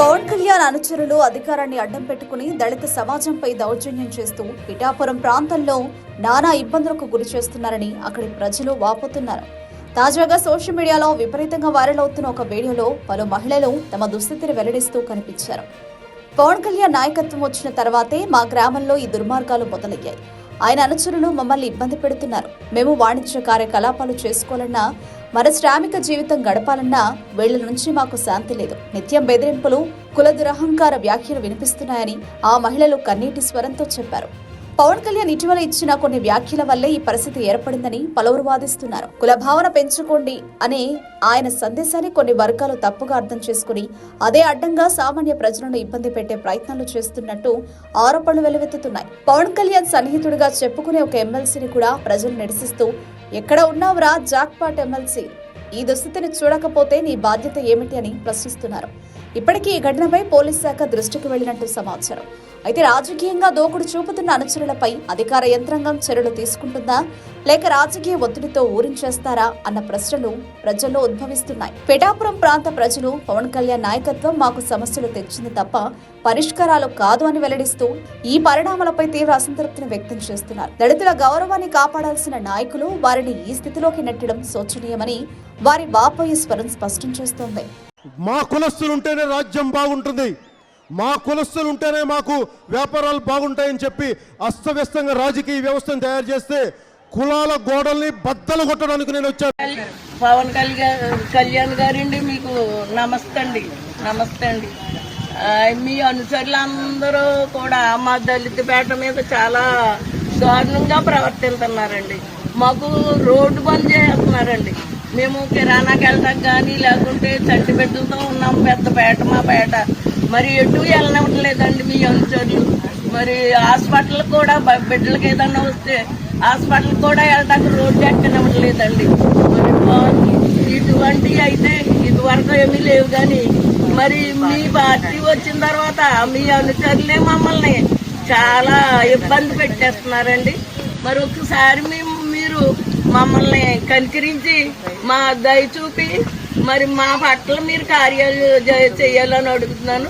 పవన్ కళ్యాణ్ అనుచరులు అధికారాన్ని అడ్డం పెట్టుకుని దళిత సమాజంపై దౌర్జన్యం చేస్తూ పిఠాపురం ప్రాంతంలో నానా ఇబ్బందులకు గురి చేస్తున్నారని అక్కడి ప్రజలు వాపోతున్నారు. తాజాగా సోషల్ మీడియాలో విపరీతంగా వైరల్ అవుతున్న ఒక వీడియోలో పలు మహిళలు తమ దుస్థితిని వెల్లడిస్తూ కనిపించారు. పవన్ కళ్యాణ్ నాయకత్వం వచ్చిన తర్వాతే మా గ్రామంలో ఈ దుర్మార్గాలు మొదలయ్యాయి. ఆయన అనుచరులు మమ్మల్ని ఇబ్బంది పెడుతున్నారు. మేము వాణిజ్య కార్యకలాపాలు చేసుకోవాలన్నా మన శ్రామిక జీవితం గడపాలన్నా వీళ్ళ నుంచి మాకు శాంతి లేదు. నిత్యం బెదిరింపులు కుల దురహంకార వ్యాఖ్యలు వినిపిస్తున్నాయని ఆ మహిళలు కన్నీటి స్వరంతో చెప్పారు. పవన్ కళ్యాణ్ ఇటీవల ఇచ్చిన కొన్ని వ్యాఖ్యల వల్లే ఈ పరిస్థితి ఏర్పడిందని పలువురు వాదిస్తున్నారు. కుల భావన పెంచుకోండి అనే ఆయన సందేశాన్ని కొన్ని వర్గాలు తప్పుగా అర్థం చేసుకుని అదే అడ్డంగా సామాన్య ప్రజలను ఇబ్బంది పెట్టే ప్రయత్నాలు చేస్తున్నట్టు ఆరోపణలు వెలువెత్తుతున్నాయి. పవన్ కళ్యాణ్ సన్నిహితుడిగా చెప్పుకునే ఒక ఎమ్మెల్సీని కూడా ప్రజలు నిరసిస్తూ ఎక్కడ ఉన్నావురా జాక్పాట్ ఎమ్మెల్సీ? ఈ దుస్థితిని చూడకపోతే నీ బాధ్యత ఏమిటి అని ప్రశ్నిస్తున్నారు. ఇప్పటికీ ఈ ఘటనపై పోలీస్ శాఖ దృష్టికి వెళ్ళినట్టు సమాచారం. అయితే రాజకీయంగా దోకుడు చూపుతున్న అనుచరులపై అధికార యంత్రాంగం చర్యలు తీసుకుంటుందా? లేక రాజకీయ ఒత్తిడితో ఊరించేస్తారా? అన్న ప్రశ్నలు ప్రజల్లో ఉద్భవిస్తున్నాయి. పిఠాపురం ప్రాంత ప్రజలు పవన్ కళ్యాణ్ నాయకత్వం మాకు సమస్యలు తెచ్చింది తప్ప పరిష్కారాలు కాదు అని వెల్లడిస్తూ ఈ పరిణామాలపై తీవ్ర అసంతృప్తిని వ్యక్తం చేస్తున్నారు. దళితుల గౌరవాన్ని కాపాడాల్సిన నాయకులు వారిని ఈ స్థితిలోకి నెట్టడం శోచనీయమని వారి వాపోయి స్వరం స్పష్టం చేస్తోంది. మా కులస్తులు ఉంటేనే రాజ్యం బాగుంటుంది. మా కులస్తులు ఉంటేనే మాకు వ్యాపారాలు బాగుంటాయని చెప్పి అస్తవ్యస్తంగా రాజకీయ వ్యవస్థను తయారు చేస్తే కులాల గోడల్ని బద్దలు కొట్టడానికి నేను వచ్చాను. పవన్ కళ్యాణ్ కళ్యాణ్ గారండి మీకు నమస్తే అండి. నమస్తే అండి. మీ అనుచరులందరూ కూడా మా దళిత పేట మీద చాలా దారుణంగా ప్రవర్తిస్తున్నారండి. మాకు రోడ్డు బంద్ చేస్తున్నారండి. మేము కిరాణాకి వెళ్ళడానికి కానీ లేకుంటే చంటి బిడ్డలతో ఉన్నాం పెద్ద పేట మా పేట. మరి ఎటు వెళ్ళనవ్వట్లేదండి మీ అనుచరులు మరి హాస్పిటల్ కూడా బిడ్డలకి ఏదన్నా వస్తే హాస్పిటల్ కూడా వెళ్ళడానికి రోడ్డు ఎక్కనివ్వట్లేదండి. మరి బాగుంది ఇటువంటివి అయితే ఇదివరకు ఏమీ లేవు కానీ మరి మీ పార్టీ వచ్చిన తర్వాత మీ అనుచరులే మమ్మల్ని చాలా ఇబ్బంది పెట్టేస్తున్నారండి. మరి ఒకసారి మేము మీరు మమ్మల్ని కనికరించి మా దయ చూపి మరి మా పట్ల మీరు కార్యాలు చేయాలని అడుగుతున్నాను.